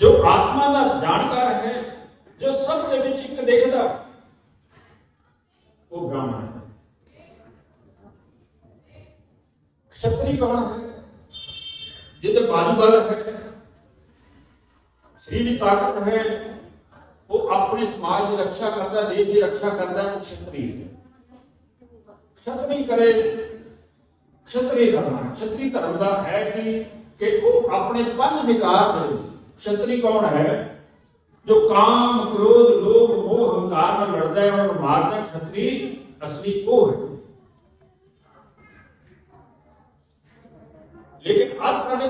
جو آتم ہے جو سب شتری کون ہے جانو بالک ہے سری طاقت ہے وہ اپنے سماج کی رکا کرتا ہے دیش کی رکشا کرتا ہے کتری چتری کرے چتری کون ہے جو کام کرو موہ ہنکار ہے لیکن اچھ سارے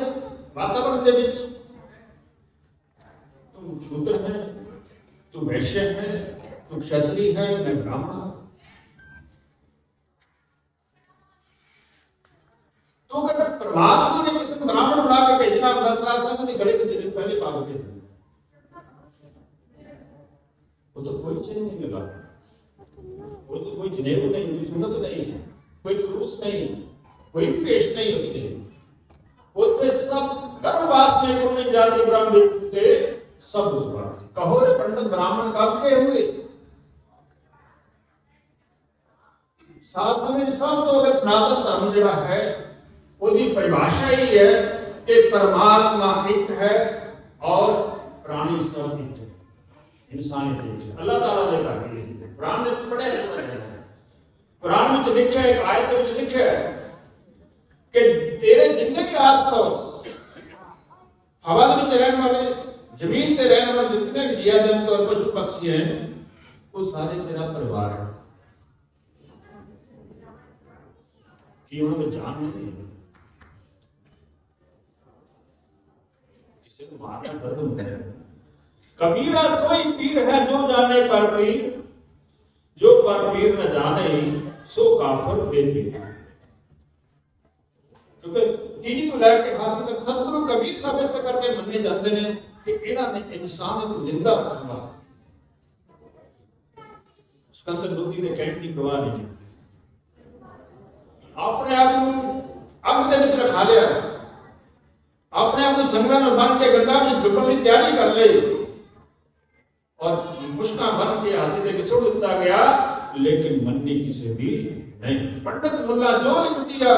واطورن دکشر ہے تو ویشیہ ہے کتری ہے میں براہم ہوں بعد میں نے کسی براہمن بنا کے بھیجنا اللہ صلی اللہ علیہ وسلم گلے میں پہلے پاس بھیجنا وہ تو کوئی چین نہیں لگا وہ تو کوئی جنیب نہیں، کوئی سنت نہیں کوئی کروس نہیں کوئی پیش نہیں ہوتی وہ تھے سب گھر واس میں کنے جاتے براہمن تھے سب دوبارہ کہو رے پنڈت، براہمن کب کے ہوئے؟ ساتھ سمجھ سب تو اگر سناتن دھرم جڑا ہے ਉਹਦੀ ਪਰਿਭਾਸ਼ਾ ਹੀ ਹੈ ਕਿ ਪਰਮਾਤਮਾ ਇੱਕ ਹੈ ਔਰ ਪ੍ਰਾਣੀ ਸਭ ਇੱਕ ਹੈ ਇਨਸਾਨੀ ਇੱਕ ਹੈ ਅੱਲਾਹ ਤਾਲਾ ਦੇ ਘਰ ਹੀ ਹੈ ਕੁਰਾਨ ਵਿੱਚ ਪੜਿਆ ਸੁਣਿਆ ਹੈ ਕੁਰਾਨ ਵਿੱਚ ਲਿਖਿਆ ਹੈ ਇੱਕ ਆਇਤ ਵਿੱਚ ਲਿਖਿਆ ਹੈ ਕਿ ਤੇਰੇ ਜਿੰਨੇ ਵੀ ਆਸ-ਪਾਸ ਹਵਾ ਦੇ ਵਿੱਚ ਰਹਿਣ ਵਾਲੇ ਜ਼ਮੀਨ ਤੇ ਰਹਿਣ ਵਾਲੇ ਜਿੰਨੇ ਵੀ ਜੀਵ ਜੰਤੂ ਔਰ ਪਸ਼ੂ ਪੰਛੀ ਹਨ ਉਹ ਸਾਰੇ ਤੇਰਾ ਪਰਿਵਾਰ ਹੈ ਕੀ ਉਹਨਾਂ ਨੂੰ ਜਾਨ بدل ہے کبیرہ سوئی پیر ہے جو جانے پر پیر جو پر پیر نہ جانے، سو کافر بے پیر۔ کیونکہ دینی ولایا کے ہاتھ تک سترو کبیر صاحب ایسا کر کے مننے جاتے ہیں کہ انہوں نے انسان کو زندہ رکھا سکندر لودھی نے کینٹ کی گواہ نہیں۔ اپنے آپ کو اگ دے وچ رکھا لیا આપણે આપણું સંગ્રહ મન કે ગંદાની બિલકુલની તૈયારી કર લે اور مشنا من کے حاضر کے چھوڑ دیتا گیا، لیکن مننی کسی بھی نہیں۔ پنڈت ملا جو لکھ دیا،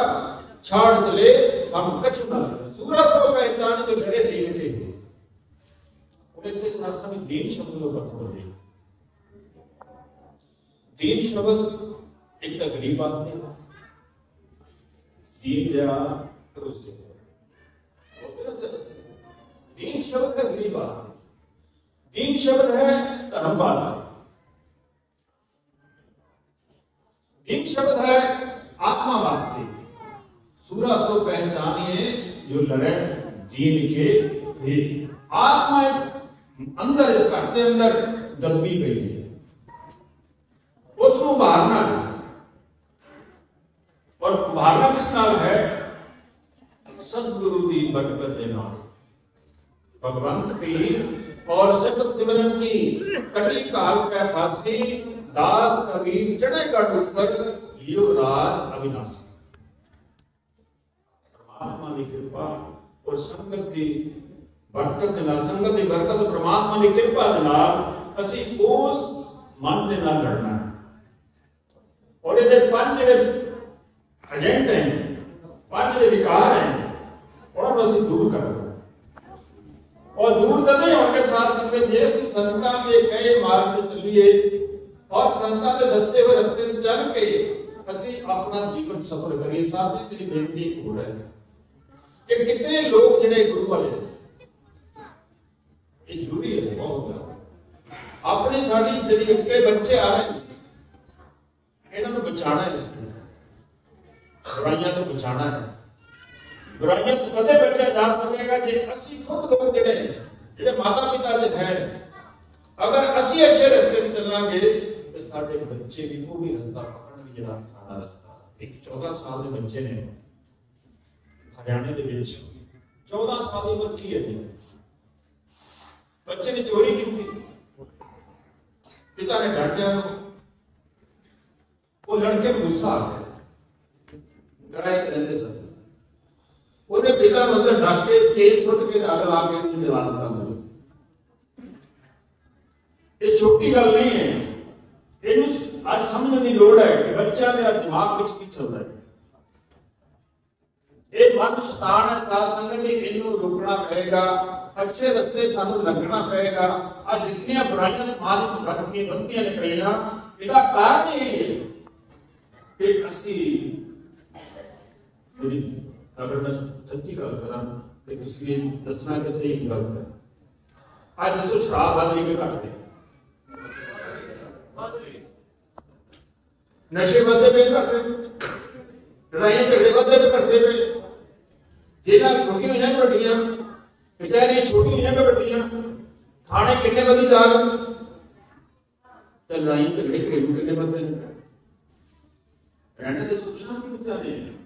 چھاڑ چلے۔ ہم کچھ نہ سورت کو پہچان کے ڈرے دین کے۔ انہیں کے ساتھ ساتھ دین شبدوں کا کھول دے دین شبد ایک تقریب آتے ہیں دین دیا روزے دین شبد ہے گری بہار دین شبد ہے کرم بہار دین شبد ہے آتما بہتی سورہ سو پہچانیے جو لڑے دین کے ہی آتما اس اندر، اس کٹتے اندر دبی گئی ہے۔ اس کو بھارنا ہے۔ اور باہرنا کس نال ہے؟ سد گرو دی برکت کے نام بھگوانت کی اور شبد سمرن کی کٹی کال پہ ہاسی داس کبیر چڑے گڑھ اوپر لیو راج اویناسی پرماتما دی کرپا اور ਸੰਗਤ دی برکت ਨਾਲ ਸੰਗਤ ਦੀ برکت ਪਰਮਾਤਮਾ ਦੀ ਕਿਰਪਾ ਦੇ ਨਾਲ ਅਸੀਂ ਉਸ ਮਨ ਦੇ ਨਾਲ ਲੜਨਾ ਔਰ ਇਹਦੇ ਪੰਜ ਜਿਹੜੇ ਏਜੰਟ ਹੈ ਪੰਜ ਜਿਹੜੇ ਵਿਕਾਰ ਹੈ ਉਹਨਾਂ ਨੂੰ ਅਸੀਂ ਦੂਰ اور دور تنے ان کے ساتھ سنگے یہ سنتا کے کئی مارتے چلیے اور سنتا کے دسے ہوئے رستے میں چل کے اسی اپنا جیون سفر کریں۔ ساتھ سے میری بینٹی ہو رہے ہیں کہ کتنے لوگ جڑے گرو والے یہ ضروری ہے، بہت زیادہ۔ اپنی ساری جڑی اکے بچے آ رہے ہیں، انہوں نے بچانا ہے اس میں برائیاں تو بچانا ہے۔ ਬੁਰਾਈਆਂ ਤੋਂ ਕਦੇ ਬਚਿਆ ਜਾ ਸਕੇਗਾ ਜੇ ਅਸੀਂ ਖੁਦ ਲੋਕ ਜਿਹੜੇ ਜਿਹੜੇ ਮਾਤਾ ਪਿਤਾ ਦੇ ਹੈ ਅਗਰ ਅਸੀਂ ਅੱਛੇ ਰਸਤੇ ਤੇ ਚੱਲਾਂਗੇ, ਤੇ ਸਾਡੇ ਬੱਚੇ ਵੀ ਉਹੀ ਰਸਤਾ ਪਕੜਨਗੇ ਜਿਹੜਾ ਸਾਡਾ ਰਸਤਾ ਇੱਕ 14 ਸਾਲ ਦੇ ਬੱਚੇ ਨੇ। ਹਰਿਆਣੇ ਦੇ ਵਿੱਚ 14 ਸਾਲ ਦੀ ਉਮਰ ਕੀ ਹੈ ਬੱਚੇ ਨੇ ਚੋਰੀ ਕੀਤੀ। ਪਿਤਾ ਨੇ ਡਾਂਟਿਆ ਉਹ ਲੜਕੇ ਨੂੰ ਗੁੱਸਾ ਆ ਗਿਆ। ਗਰਾਈ ਰਹਿੰਦੇ ਸਨ ਉਹਦੇ ਪਿਤਾ ਨੂੰ ਅੰਦਰ ਡੱਕ ਕੇ ਤੇਲ ਸੁੱਟ ਕੇ ਅੱਗ ਲਾ ਕੇ ਉਹਨੂੰ ਜਲਾ ਦਿੱਤਾ ਮੈਨੂੰ ਇਹ ਛੋਟੀ ਗੱਲ ਨਹੀਂ ਹੈ। ਇਹਨੂੰ ਅੱਜ ਸਮਝਣ ਦੀ ਲੋੜ ਹੈ ਕਿ ਬੱਚਿਆਂ ਦੇ ਦਿਮਾਗ ਵਿੱਚ ਕੀ ਚੱਲਦਾ ਹੈ। ਇਹ ਮਨ ਸ਼ੈਤਾਨ ਹੈ, ਸਾਧ ਸੰਗਤ ਜੀ ਇਹਨੂੰ ਰੋਕਣਾ ਪਏਗਾ। ਅੱਛੇ ਰਸਤੇ ਸਾਨੂੰ ਲੱਗਣਾ ਪਏਗਾ। ਆ ਜਿੰਨੀਆਂ ਬੁਰਾਈਆਂ ਸਮਾਜ ਵਿੱਚ ਵੱਧ ਵੱਧਦੀਆਂ ਨੇ ਪਈਆਂ, ਇਹਦਾ ਕਾਰਨ ਇਹ ਹੈ ਕਿ ਅਸੀਂ اگر میں سچی گل کراں تے تسی دسنا کہ صحیح گل ہے۔ اج دسو شراب بدلی کے کٹ دے۔ نشے بدے پہ کرتے لڑائی جھگڑے بدے پہ کرتے پہ۔ جیلا چھوٹی ہوئی ہیں بڑیاں چھوٹی ہوئی ہیں بڑیاں تھانے کنے بدی دار لڑائی جھگڑے گھریلو کنے بدے۔ رہنے کے سوچنا کہ بچارے ہیں۔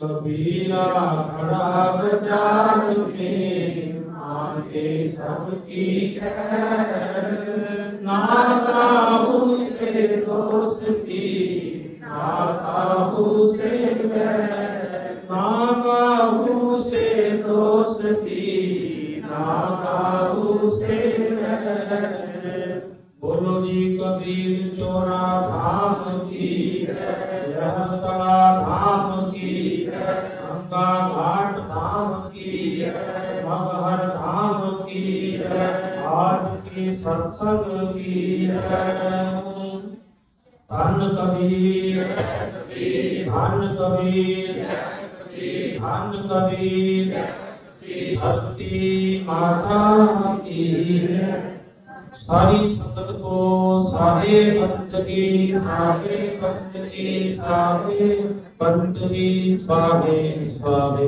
کبیر سب کی ناتا بولو جی کبیر چورا دھام کی گنگا گھاٹ کی مغہر دھام کی آج کی ستسنگ دھرتی ماتا کی ساری سنگت کو سارے پنت کی سارے پنت کی سارے پنت کی سارے سارے